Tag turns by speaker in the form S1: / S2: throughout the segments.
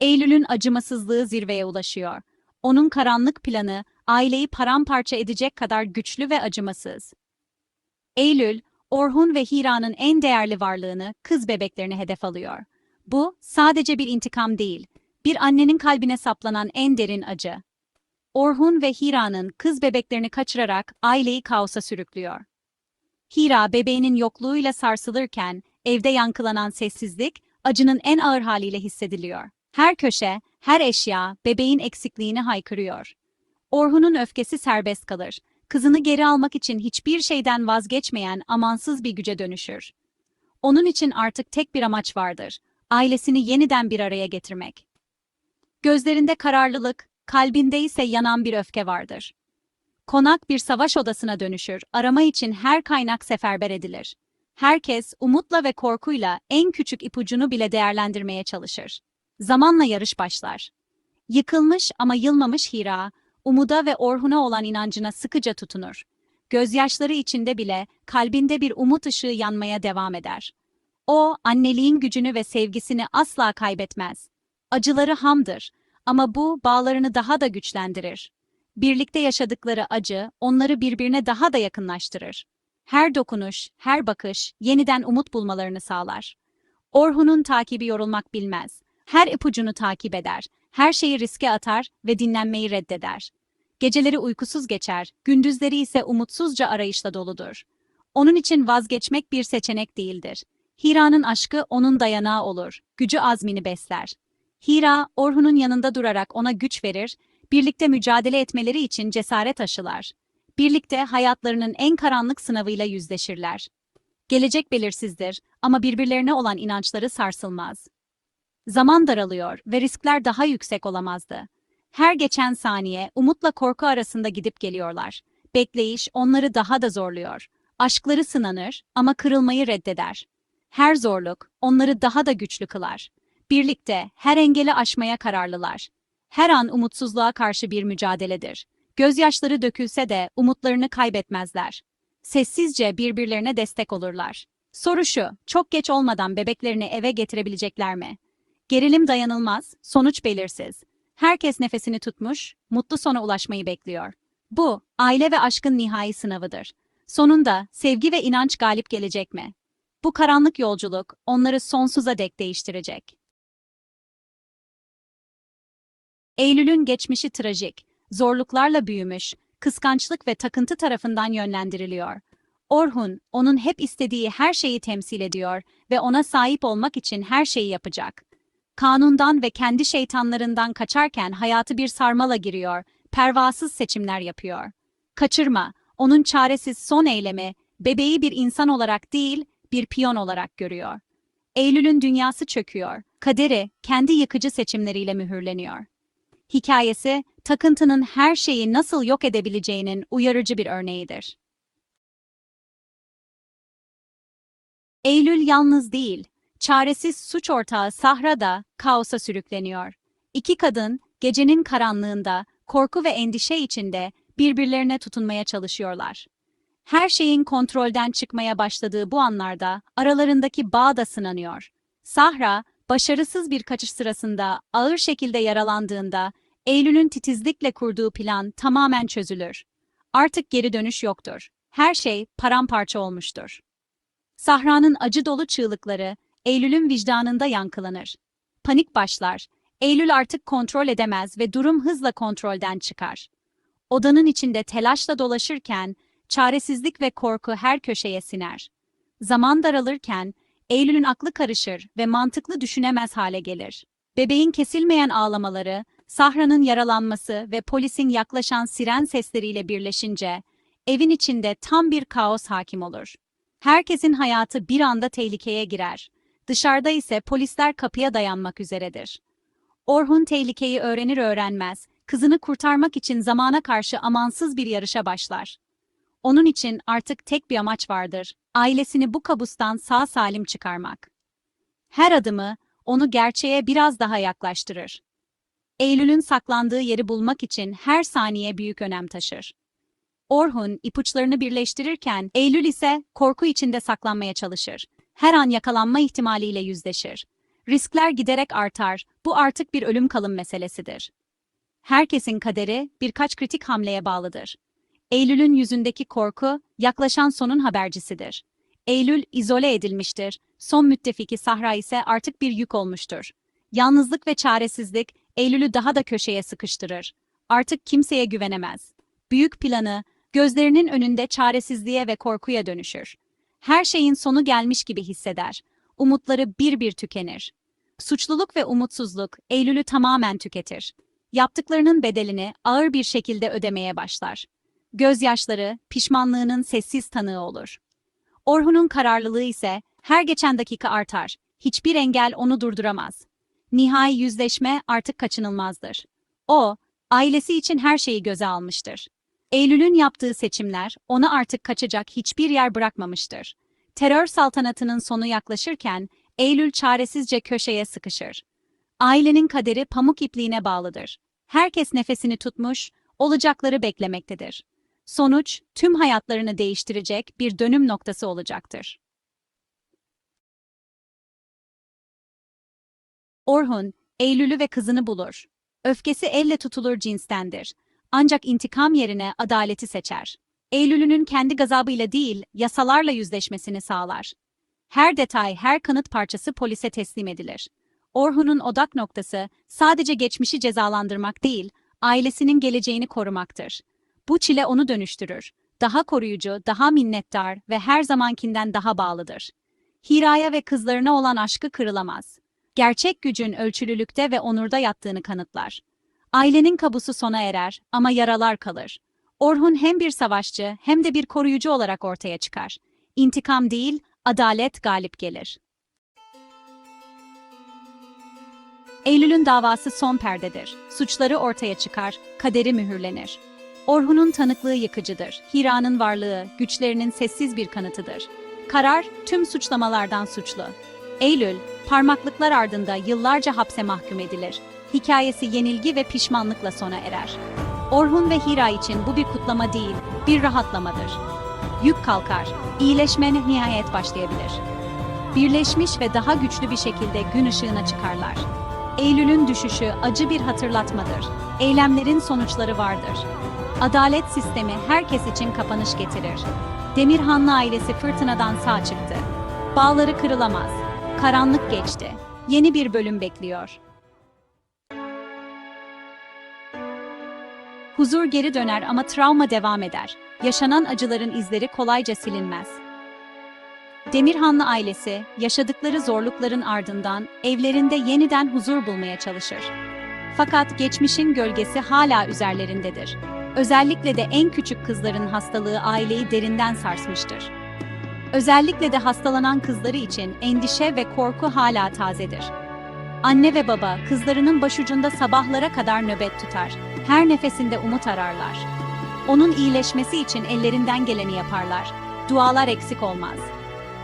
S1: Eylül'ün acımasızlığı zirveye ulaşıyor. Onun karanlık planı aileyi paramparça edecek kadar güçlü ve acımasız. Eylül, Orhun ve Hira'nın en değerli varlığını, kız bebeklerini hedef alıyor. Bu sadece bir intikam değil, bir annenin kalbine saplanan en derin acı. Orhun ve Hira'nın kız bebeklerini kaçırarak aileyi kaosa sürüklüyor. Hira bebeğinin yokluğuyla sarsılırken evde yankılanan sessizlik acının en ağır haliyle hissediliyor. Her köşe, her eşya bebeğin eksikliğini haykırıyor. Orhun'un öfkesi serbest kalır. Kızını geri almak için hiçbir şeyden vazgeçmeyen amansız bir güce dönüşür. Onun için artık tek bir amaç vardır. Ailesini yeniden bir araya getirmek. Gözlerinde kararlılık, kalbinde ise yanan bir öfke vardır. Konak bir savaş odasına dönüşür, arama için her kaynak seferber edilir. Herkes umutla ve korkuyla en küçük ipucunu bile değerlendirmeye çalışır. Zamanla yarış başlar. Yıkılmış ama yılmamış Hira, umuda ve Orhun'a olan inancına sıkıca tutunur. Gözyaşları içinde bile kalbinde bir umut ışığı yanmaya devam eder. O, anneliğin gücünü ve sevgisini asla kaybetmez. Acıları hamdır ama bu bağlarını daha da güçlendirir. Birlikte yaşadıkları acı onları birbirine daha da yakınlaştırır. Her dokunuş, her bakış yeniden umut bulmalarını sağlar. Orhun'un takibi yorulmak bilmez. Her ipucunu takip eder, her şeyi riske atar ve dinlenmeyi reddeder. Geceleri uykusuz geçer, gündüzleri ise umutsuzca arayışla doludur. Onun için vazgeçmek bir seçenek değildir. Hira'nın aşkı onun dayanağı olur, gücü azmini besler. Hira, Orhun'un yanında durarak ona güç verir, birlikte mücadele etmeleri için cesaret aşılar. Birlikte hayatlarının en karanlık sınavıyla yüzleşirler. Gelecek belirsizdir ama birbirlerine olan inançları sarsılmaz. Zaman daralıyor ve riskler daha yüksek olamazdı. Her geçen saniye umutla korku arasında gidip geliyorlar. Bekleyiş onları daha da zorluyor. Aşkları sınanır ama kırılmayı reddeder. Her zorluk onları daha da güçlü kılar. Birlikte her engeli aşmaya kararlılar. Her an umutsuzluğa karşı bir mücadeledir. Gözyaşları dökülse de umutlarını kaybetmezler. Sessizce birbirlerine destek olurlar. Soru şu, çok geç olmadan bebeklerini eve getirebilecekler mi? Gerilim dayanılmaz, sonuç belirsiz. Herkes nefesini tutmuş, mutlu sona ulaşmayı bekliyor. Bu, aile ve aşkın nihai sınavıdır. Sonunda sevgi ve inanç galip gelecek mi? Bu karanlık yolculuk onları sonsuza dek değiştirecek. Eylül'ün geçmişi trajik, zorluklarla büyümüş, kıskançlık ve takıntı tarafından yönlendiriliyor. Orhun, onun hep istediği her şeyi temsil ediyor ve ona sahip olmak için her şeyi yapacak. Kanundan ve kendi şeytanlarından kaçarken hayatı bir sarmala giriyor, pervasız seçimler yapıyor. Kaçırma, onun çaresiz son eylemi, bebeği bir insan olarak değil, bir piyon olarak görüyor. Eylül'ün dünyası çöküyor, kaderi kendi yıkıcı seçimleriyle mühürleniyor. Hikayesi, takıntının her şeyi nasıl yok edebileceğinin uyarıcı bir örneğidir. Eylül yalnız değil, çaresiz suç ortağı Sahra da kaosa sürükleniyor. İki kadın, gecenin karanlığında, korku ve endişe içinde birbirlerine tutunmaya çalışıyorlar. Her şeyin kontrolden çıkmaya başladığı bu anlarda aralarındaki bağ da sınanıyor. Sahra, başarısız bir kaçış sırasında ağır şekilde yaralandığında Eylül'ün titizlikle kurduğu plan tamamen çözülür. Artık geri dönüş yoktur. Her şey paramparça olmuştur. Sahra'nın acı dolu çığlıkları Eylül'ün vicdanında yankılanır. Panik başlar. Eylül artık kontrol edemez ve durum hızla kontrolden çıkar. Odanın içinde telaşla dolaşırken çaresizlik ve korku her köşeye siner. Zaman daralırken Eylül'ün aklı karışır ve mantıklı düşünemez hale gelir. Bebeğin kesilmeyen ağlamaları, Sahra'nın yaralanması ve polisin yaklaşan siren sesleriyle birleşince evin içinde tam bir kaos hakim olur. Herkesin hayatı bir anda tehlikeye girer. Dışarıda ise polisler kapıya dayanmak üzeredir. Orhun tehlikeyi öğrenir öğrenmez, kızını kurtarmak için zamana karşı amansız bir yarışa başlar. Onun için artık tek bir amaç vardır, ailesini bu kabustan sağ salim çıkarmak. Her adımı onu gerçeğe biraz daha yaklaştırır. Eylül'ün saklandığı yeri bulmak için her saniye büyük önem taşır. Orhun ipuçlarını birleştirirken Eylül ise korku içinde saklanmaya çalışır. Her an yakalanma ihtimaliyle yüzleşir. Riskler giderek artar. Bu artık bir ölüm kalım meselesidir. Herkesin kaderi birkaç kritik hamleye bağlıdır. Eylül'ün yüzündeki korku yaklaşan sonun habercisidir. Eylül izole edilmiştir. Son müttefiki Sahra ise artık bir yük olmuştur. Yalnızlık ve çaresizlik Eylül'ü daha da köşeye sıkıştırır. Artık kimseye güvenemez. Büyük planı gözlerinin önünde çaresizliğe ve korkuya dönüşür. Her şeyin sonu gelmiş gibi hisseder. Umutları bir bir tükenir. Suçluluk ve umutsuzluk Eylül'ü tamamen tüketir. Yaptıklarının bedelini ağır bir şekilde ödemeye başlar. Gözyaşları pişmanlığının sessiz tanığı olur. Orhun'un kararlılığı ise her geçen dakika artar. Hiçbir engel onu durduramaz. Nihai yüzleşme artık kaçınılmazdır. O, ailesi için her şeyi göze almıştır. Eylül'ün yaptığı seçimler ona artık kaçacak hiçbir yer bırakmamıştır. Terör saltanatının sonu yaklaşırken Eylül çaresizce köşeye sıkışır. Ailenin kaderi pamuk ipliğine bağlıdır. Herkes nefesini tutmuş, olacakları beklemektedir. Sonuç, tüm hayatlarını değiştirecek bir dönüm noktası olacaktır. Orhun, Eylül'ü ve kızını bulur. Öfkesi elle tutulur cinstendir. Ancak intikam yerine adaleti seçer. Eylül'ünün kendi gazabıyla değil, yasalarla yüzleşmesini sağlar. Her detay, her kanıt parçası polise teslim edilir. Orhun'un odak noktası sadece geçmişi cezalandırmak değil, ailesinin geleceğini korumaktır. Bu çile onu dönüştürür. Daha koruyucu, daha minnettar ve her zamankinden daha bağlıdır. Hira'ya ve kızlarına olan aşkı kırılamaz. Gerçek gücün ölçülülükte ve onurda yattığını kanıtlar. Ailenin kabusu sona erer ama yaralar kalır. Orhun hem bir savaşçı hem de bir koruyucu olarak ortaya çıkar. İntikam değil, adalet galip gelir. Eylül'ün davası son perdedir. Suçları ortaya çıkar, kaderi mühürlenir. Orhun'un tanıklığı yıkıcıdır. Hira'nın varlığı, güçlerinin sessiz bir kanıtıdır. Karar, tüm suçlamalardan suçlu. Eylül, parmaklıklar ardında yıllarca hapse mahkum edilir. Hikayesi yenilgi ve pişmanlıkla sona erer. Orhun ve Hira için bu bir kutlama değil, bir rahatlamadır. Yük kalkar, iyileşme nihayet başlayabilir. Birleşmiş ve daha güçlü bir şekilde gün ışığına çıkarlar. Eylül'ün düşüşü acı bir hatırlatmadır. Eylemlerin sonuçları vardır. Adalet sistemi herkes için kapanış getirir. Demirhanlı ailesi fırtınadan sağ çıktı. Bağları kırılamaz. Karanlık geçti. Yeni bir bölüm bekliyor. Huzur geri döner ama travma devam eder. Yaşanan acıların izleri kolayca silinmez. Demirhanlı ailesi, yaşadıkları zorlukların ardından evlerinde yeniden huzur bulmaya çalışır. Fakat geçmişin gölgesi hala üzerlerindedir. Özellikle de en küçük kızların hastalığı aileyi derinden sarsmıştır. Özellikle de hastalanan kızları için endişe ve korku hala tazedir. Anne ve baba kızlarının başucunda sabahlara kadar nöbet tutar. Her nefesinde umut ararlar. Onun iyileşmesi için ellerinden geleni yaparlar. Dualar eksik olmaz.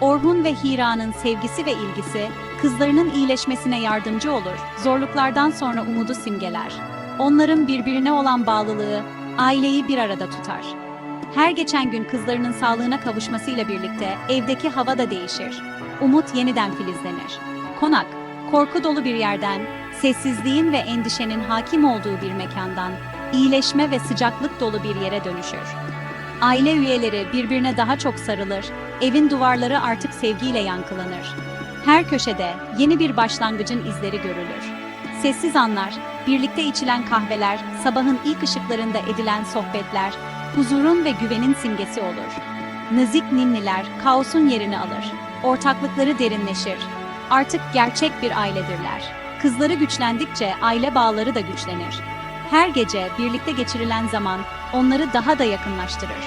S1: Orhun ve Hira'nın sevgisi ve ilgisi kızlarının iyileşmesine yardımcı olur. Zorluklardan sonra umudu simgeler. Onların birbirine olan bağlılığı aileyi bir arada tutar. Her geçen gün kızlarının sağlığına kavuşmasıyla birlikte evdeki hava da değişir. Umut yeniden filizlenir. Konak, korku dolu bir yerden, sessizliğin ve endişenin hakim olduğu bir mekandan, iyileşme ve sıcaklık dolu bir yere dönüşür. Aile üyeleri birbirine daha çok sarılır, evin duvarları artık sevgiyle yankılanır. Her köşede yeni bir başlangıcın izleri görülür. Sessiz anlar, birlikte içilen kahveler, sabahın ilk ışıklarında edilen sohbetler, huzurun ve güvenin simgesi olur. Nazik ninniler kaosun yerini alır. Ortaklıkları derinleşir. Artık gerçek bir ailedirler. Kızları güçlendikçe aile bağları da güçlenir. Her gece birlikte geçirilen zaman onları daha da yakınlaştırır.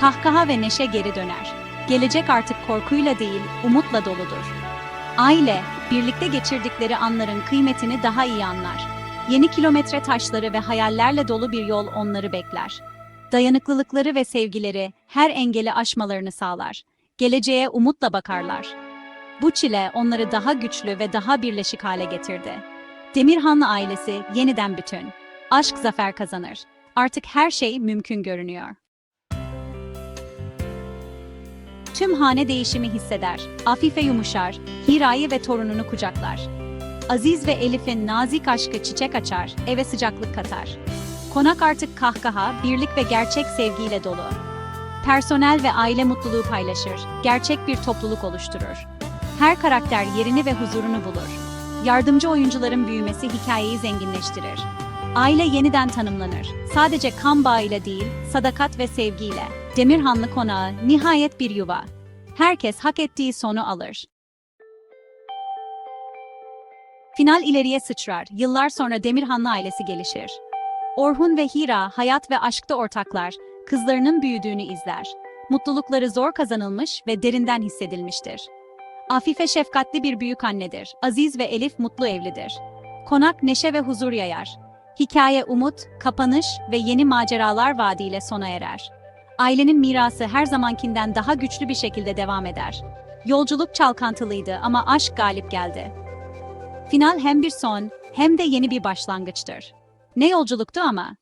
S1: Kahkaha ve neşe geri döner. Gelecek artık korkuyla değil, umutla doludur. Aile, birlikte geçirdikleri anların kıymetini daha iyi anlar. Yeni kilometre taşları ve hayallerle dolu bir yol onları bekler. Dayanıklılıkları ve sevgileri her engeli aşmalarını sağlar. Geleceğe umutla bakarlar. Bu çile onları daha güçlü ve daha birleşik hale getirdi. Demirhanlı ailesi yeniden bütün. Aşk zafer kazanır. Artık her şey mümkün görünüyor. Tüm hane değişimi hisseder. Afife yumuşar, Hira'yı ve torununu kucaklar. Aziz ve Elif'in nazik aşkı çiçek açar, eve sıcaklık katar. Konak artık kahkaha, birlik ve gerçek sevgiyle dolu. Personel ve aile mutluluğu paylaşır, gerçek bir topluluk oluşturur. Her karakter yerini ve huzurunu bulur. Yardımcı oyuncuların büyümesi hikayeyi zenginleştirir. Aile yeniden tanımlanır. Sadece kan bağıyla değil, sadakat ve sevgiyle. Demirhanlı konağı nihayet bir yuva. Herkes hak ettiği sonu alır. Final ileriye sıçrar. Yıllar sonra Demirhanlı ailesi gelişir. Orhun ve Hira hayat ve aşkta ortaklar, kızlarının büyüdüğünü izler. Mutlulukları zor kazanılmış ve derinden hissedilmiştir. Afife şefkatli bir büyük annedir. Aziz ve Elif mutlu evlidir. Konak neşe ve huzur yayar. Hikaye umut, kapanış ve yeni maceralar vaadiyle sona erer. Ailenin mirası her zamankinden daha güçlü bir şekilde devam eder. Yolculuk çalkantılıydı ama aşk galip geldi. Final hem bir son hem de yeni bir başlangıçtır. Ne yolculuktu ama?